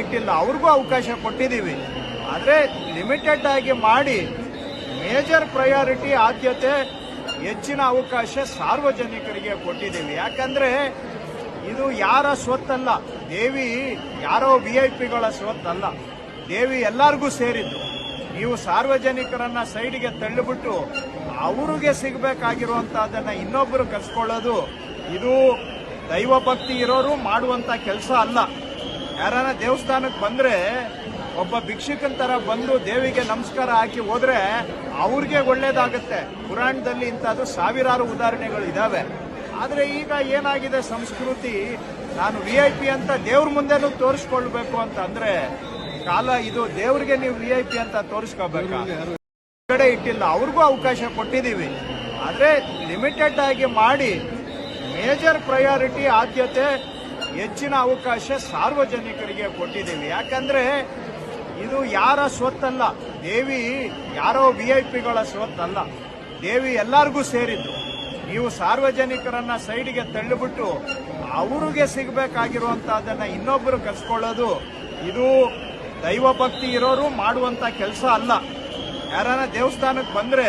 ಇಟ್ಟಿಲ್ಲ, ಅವ್ರಿಗೂ ಅವಕಾಶ ಕೊಟ್ಟಿದ್ದೀವಿ. ಆದರೆ ಲಿಮಿಟೆಡ್ ಆಗಿ ಮಾಡಿ ಮೇಜರ್ ಪ್ರಯಾರಿಟಿ ಆದ್ಯತೆ ಹೆಚ್ಚಿನ ಅವಕಾಶ ಸಾರ್ವಜನಿಕರಿಗೆ ಕೊಟ್ಟಿದ್ದೀವಿ. ಯಾಕಂದರೆ ಇದು ಯಾರ ಸ್ವತ್ತಲ್ಲ, ದೇವಿ ಯಾರೋ ವಿ ಐ ಪಿಗಳ ಸ್ವತ್ತಲ್ಲ, ದೇವಿ ಎಲ್ಲರಿಗೂ ಸೇರಿದ್ದು. ನೀವು ಸಾರ್ವಜನಿಕರನ್ನ ಸೈಡ್ಗೆ ತಳ್ಳಿಬಿಟ್ಟು ಅವರಿಗೆ ಸಿಗಬೇಕಾಗಿರುವಂತಹದನ್ನ ಇನ್ನೊಬ್ಬರು ಕಸ್ಕೊಳ್ಳೋದು ಇದು ದೈವ ಭಕ್ತಿ ಇರೋರು ಮಾಡುವಂತ ಕೆಲಸ ಅಲ್ಲ. ಯಾರನ್ನ ದೇವಸ್ಥಾನಕ್ಕೆ ಬಂದ್ರೆ ಒಬ್ಬ ಭಿಕ್ಷುಕನ ತರ ಬಂದು ದೇವಿಗೆ ನಮಸ್ಕಾರ ಹಾಕಿ ಹೋದ್ರೆ ಅವ್ರಿಗೆ ಒಳ್ಳೇದಾಗುತ್ತೆ. ಪುರಾಣದಲ್ಲಿ ಇಂಥದ್ದು ಸಾವಿರಾರು ಉದಾಹರಣೆಗಳು ಇದಾವೆ. ಆದರೆ ಈಗ ಏನಾಗಿದೆ ಸಂಸ್ಕೃತಿ? ನಾನು ವಿ ಐ ಪಿ ಅಂತ ದೇವ್ರ ಮುಂದೆನೂ ತೋರಿಸ್ಕೊಳ್ಬೇಕು ಅಂತ ಅಂದ್ರೆ ಕಾಲ ಇದು ದೇವ್ರಿಗೆ ನೀವು ವಿ ಐ ಪಿ ಅಂತ ತೋರಿಸ್ಕೋಬೇಕಾ ಕಡೆ ಇಟ್ಟಿಲ್ಲ. ಅವ್ರಿಗೂ ಅವಕಾಶ ಕೊಟ್ಟಿದ್ದೀವಿ. ಆದರೆ ಲಿಮಿಟೆಡ್ ಆಗಿ ಮಾಡಿ ಮೇಜರ್ ಪ್ರಯಾರಿಟಿ ಆದ್ಯತೆ ಹೆಚ್ಚಿನ ಅವಕಾಶ ಸಾರ್ವಜನಿಕರಿಗೆ ಕೊಟ್ಟಿದ್ದೀವಿ. ಯಾಕಂದ್ರೆ ಇದು ಯಾರ ಸ್ವತ್ತಲ್ಲ. ದೇವಿ ಯಾರೋ ವಿ ಐ ಪಿಗಳ ಸ್ವತ್ತಲ್ಲ. ದೇವಿ ಎಲ್ಲರಿಗೂ ಸೇರಿದ್ದು. ನೀವು ಸಾರ್ವಜನಿಕರನ್ನ ಸೈಡ್ಗೆ ತಳ್ಳಿಬಿಟ್ಟು ಅವ್ರಿಗೆ ಸಿಗಬೇಕಾಗಿರುವಂತಹದನ್ನ ಇನ್ನೊಬ್ಬರು ಕಸ್ಕೊಳ್ಳೋದು ಇದು ದೈವ ಭಕ್ತಿ ಇರೋರು ಮಾಡುವಂತ ಕೆಲಸ ಅಲ್ಲ. ಯಾರನ್ನ ದೇವಸ್ಥಾನಕ್ಕೆ ಬಂದ್ರೆ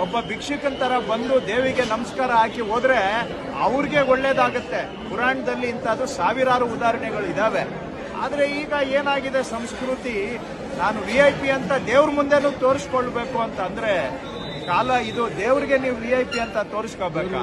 ಒಬ್ಬ ಭಿಕ್ಷಕನ ತರ ಬಂದು ದೇವಿಗೆ ನಮಸ್ಕಾರ ಹಾಕಿ ಹೋದ್ರೆ ಅವ್ರಿಗೆ ಒಳ್ಳೇದಾಗುತ್ತೆ. ಪುರಾಣದಲ್ಲಿ ಇಂಥದ್ದು ಸಾವಿರಾರು ಉದಾಹರಣೆಗಳು ಇದಾವೆ. ಆದರೆ ಈಗ ಏನಾಗಿದೆ ಸಂಸ್ಕೃತಿ? ನಾನು ವಿ ಐ ಪಿ ಅಂತ ದೇವ್ರ ಮುಂದೆನು ತೋರಿಸ್ಕೊಳ್ಬೇಕು ಅಂತ ಅಂದ್ರೆ ಕಾಲ ಇದು ದೇವ್ರಿಗೆ ನೀವು ವಿ ಐ ಪಿ ಅಂತ ತೋರಿಸ್ಕೋಬೇಕಾ